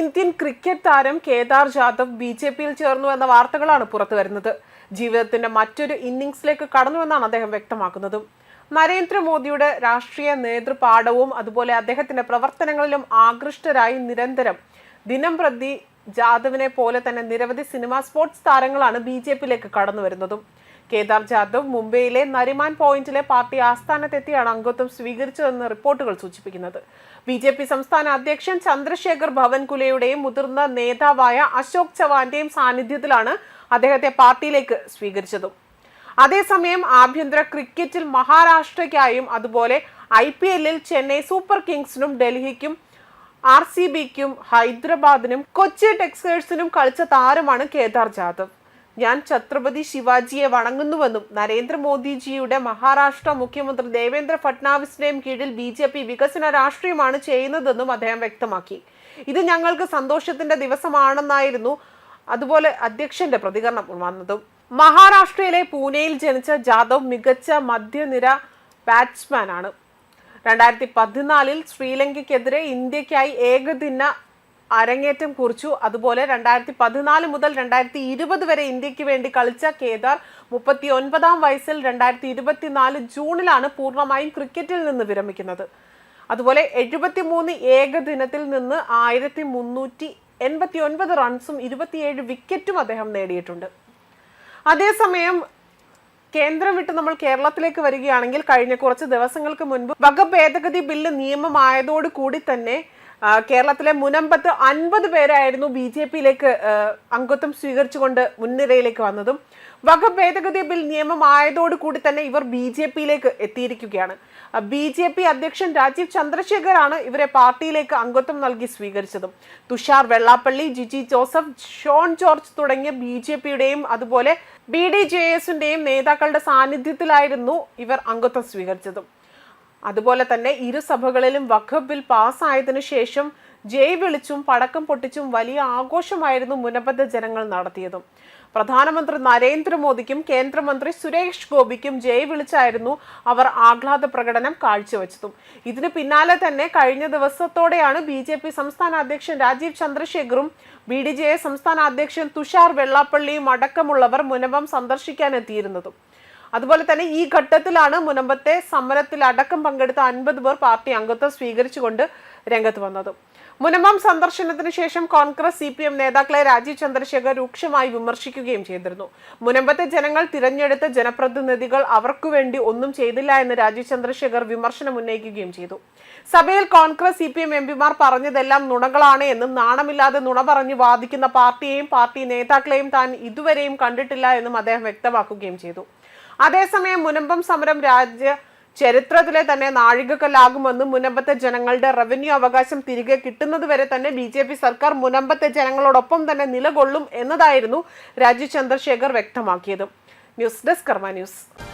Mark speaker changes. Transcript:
Speaker 1: Indian cricket താരം Kedar Jadhav B J പിയിൽ ചേർന്നു എന്ന വാർത്തകളാണ് പുറത്തു വരുന്നത്. ജീവിതത്തിന്റെ മറ്റൊരു ഇന്നിംഗ്സിലേക്ക് കടന്നുവെന്നാണ് അദ്ദേഹം വ്യക്തമാക്കുന്നതും. നരേന്ദ്രമോദിയുടെ രാഷ്ട്രീയ നേതൃപാഠവും അതുപോലെ അദ്ദേഹത്തിന്റെ പ്രവർത്തനങ്ങളിലും ആകൃഷ്ടരായി നിരന്തരം. ദിനം പ്രതി ജാദവിനെ പോലെ തന്നെ നിരവധി സിനിമാ സ്പോർട്സ് താരങ്ങളാണ് ബി ജെ പിയിലേക്ക് കടന്നു വരുന്നതും കേദാർ ജാദവ് മുംബൈയിലെ നരിമാൻ പോയിന്റിലെ പാർട്ടി ആസ്ഥാനത്തെത്തിയാണ് അംഗത്വം സ്വീകരിച്ചതെന്ന് റിപ്പോർട്ടുകൾ സൂചിപ്പിക്കുന്നത്. ബി ജെ പി സംസ്ഥാന അധ്യക്ഷൻ ചന്ദ്രശേഖർ ഭവൻകുലയുടെയും മുതിർന്ന നേതാവായ അശോക് ചവാന്റെയും സാന്നിധ്യത്തിലാണ് അദ്ദേഹത്തെ പാർട്ടിയിലേക്ക് സ്വീകരിച്ചതും. അതേസമയം ആഭ്യന്തര ക്രിക്കറ്റിൽ മഹാരാഷ്ട്രയ്ക്കായും അതുപോലെ ഐ പി എല്ലിൽ ചെന്നൈ സൂപ്പർ കിങ്സിനും ഡൽഹിക്കും ആർ സി ബിക്കും ഹൈദരാബാദിനും കൊച്ചി ടെക്സേഴ്സിനും കളിച്ച താരമാണ് കേദാർ ജാദവ്. ഞാൻ ഛത്രപതി ശിവാജിയെ വണങ്ങുന്നുവെന്നും നരേന്ദ്രമോദിജിയുടെ മഹാരാഷ്ട്ര മുഖ്യമന്ത്രി ദേവേന്ദ്ര ഫട്നാവിസിന്റെയും കീഴിൽ ബി ജെ പി വികസന രാഷ്ട്രീയമാണ് ചെയ്യുന്നതെന്നും അദ്ദേഹം വ്യക്തമാക്കി. ഇത് ഞങ്ങൾക്ക് സന്തോഷത്തിന്റെ ദിവസമാണെന്നായിരുന്നു അതുപോലെ അധ്യക്ഷന്റെ പ്രതികരണം വന്നതും. മഹാരാഷ്ട്രയിലെ പൂനെയിൽ ജനിച്ച ജാദവ് മികച്ച മധ്യനിര ബാറ്റ്സ്മാനാണ് രണ്ടായിരത്തി പതിനാലിൽ ശ്രീലങ്കയ്ക്കെതിരെ ഇന്ത്യക്കായി ഏകദിന അരങ്ങേറ്റം കുറിച്ചു. അതുപോലെ രണ്ടായിരത്തി പതിനാല് മുതൽ രണ്ടായിരത്തി ഇരുപത് വരെ ഇന്ത്യയ്ക്ക് വേണ്ടി കളിച്ച കേദാർ മുപ്പത്തി ഒൻപതാം വയസ്സിൽ രണ്ടായിരത്തി ഇരുപത്തിനാല് ജൂണിലാണ് പൂർണമായും ക്രിക്കറ്റിൽ നിന്ന് വിരമിക്കുന്നത്. അതുപോലെ എഴുപത്തിമൂന്ന് ഏകദിനത്തിൽ നിന്ന് ആയിരത്തി മുന്നൂറ്റി എൺപത്തി ഒൻപത് റൺസും ഇരുപത്തിയേഴ് വിക്കറ്റും അദ്ദേഹം നേടിയിട്ടുണ്ട്. അതേസമയം കേന്ദ്രം വിട്ട് നമ്മൾ കേരളത്തിലേക്ക് വരികയാണെങ്കിൽ കഴിഞ്ഞ കുറച്ച് ദിവസങ്ങൾക്ക് മുൻപ് വകഭേദഗതി ബില്ല് നിയമമായതോടുകൂടി തന്നെ കേരളത്തിലെ മുനമ്പത്ത് അൻപത് പേരായിരുന്നു ബി ജെ പിയിലേക്ക് അംഗത്വം സ്വീകരിച്ചുകൊണ്ട് മുൻനിരയിലേക്ക് വന്നതും. വക ഭേദഗതി ബിൽ നിയമം കൂടി തന്നെ ഇവർ ബി ജെ പിയിലേക്ക് എത്തിയിരിക്കുകയാണ്. ബി ജെ പി അധ്യക്ഷൻ രാജീവ് ചന്ദ്രശേഖറാണ് ഇവരെ പാർട്ടിയിലേക്ക് അംഗത്വം നൽകി സ്വീകരിച്ചതും. തുഷാർ വെള്ളാപ്പള്ളി ജിജി ജോസഫ് ഷോൺ ജോർജ് തുടങ്ങിയ ബി ജെ പിയുടെയും അതുപോലെ ബി ഡി ജെ എസിന്റെയും നേതാക്കളുടെ സാന്നിധ്യത്തിലായിരുന്നു ഇവർ അംഗത്വം സ്വീകരിച്ചതും. അതുപോലെ തന്നെ ഇരുസഭകളിലും വഖഫ് ബിൽ പാസ്സായതിനു ശേഷം ജയ് വിളിച്ചും പടക്കം പൊട്ടിച്ചും വലിയ ആഘോഷമായിരുന്നു മുനബദ്ധ ജനങ്ങൾ നടത്തിയതും. പ്രധാനമന്ത്രി നരേന്ദ്രമോദിക്കും കേന്ദ്രമന്ത്രി സുരേഷ് ഗോപിക്കും ജയ് വിളിച്ചായിരുന്നു അവർ ആഹ്ലാദ പ്രകടനം കാഴ്ചവെച്ചതും. ഇതിന് പിന്നാലെ തന്നെ കഴിഞ്ഞ ദിവസത്തോടെയാണ് ബി ജെ പി സംസ്ഥാന അധ്യക്ഷൻ രാജീവ് ചന്ദ്രശേഖറും ബി ഡി ജെ സംസ്ഥാന അധ്യക്ഷൻ തുഷാർ വെള്ളാപ്പള്ളിയും അടക്കമുള്ളവർ മുനബം സന്ദർശിക്കാനെത്തിയിരുന്നതും. അതുപോലെ തന്നെ ഈ ഘട്ടത്തിലാണ് മുനമ്പത്തെ സമരത്തിൽ അടക്കം പങ്കെടുത്ത അൻപത് പേർ പാർട്ടി അംഗത്വം സ്വീകരിച്ചുകൊണ്ട് രംഗത്ത് വന്നത്. മുനമ്പം സന്ദർശനത്തിന് ശേഷം കോൺഗ്രസ് സി പി എം നേതാക്കളെ രാജീവ് ചന്ദ്രശേഖർ രൂക്ഷമായി വിമർശിക്കുകയും ചെയ്തിരുന്നു. മുനമ്പത്തെ ജനങ്ങൾ തിരഞ്ഞെടുത്ത ജനപ്രതിനിധികൾ അവർക്കു വേണ്ടി ഒന്നും ചെയ്തില്ല എന്ന് രാജീവ് ചന്ദ്രശേഖർ വിമർശനം ഉന്നയിക്കുകയും ചെയ്തു. സഭയിൽ Congress C P M M പിമാർ പറഞ്ഞതെല്ലാം നുണകളാണ് എന്നും നാണമില്ലാതെ നുണ പറഞ്ഞ് വാദിക്കുന്ന പാർട്ടിയെയും പാർട്ടി നേതാക്കളെയും താൻ ഇതുവരെയും കണ്ടിട്ടില്ല എന്നും അദ്ദേഹം വ്യക്തമാക്കുകയും ചെയ്തു. അതേസമയം മുനമ്പം സമരം രാജ്യ ചരിത്രത്തിലെ തന്നെ നാഴികക്കല്ലാകുമെന്നും മുനമ്പത്തെ ജനങ്ങളുടെ റവന്യൂ അവകാശം തിരികെ കിട്ടുന്നത് വരെ തന്നെ ബി ജെ പി സർക്കാർ മുനമ്പത്തെ ജനങ്ങളോടൊപ്പം തന്നെ നിലകൊള്ളും എന്നതായിരുന്നു രാജീവ് ചന്ദ്രശേഖർ വ്യക്തമാക്കിയത്. News desk Karma news.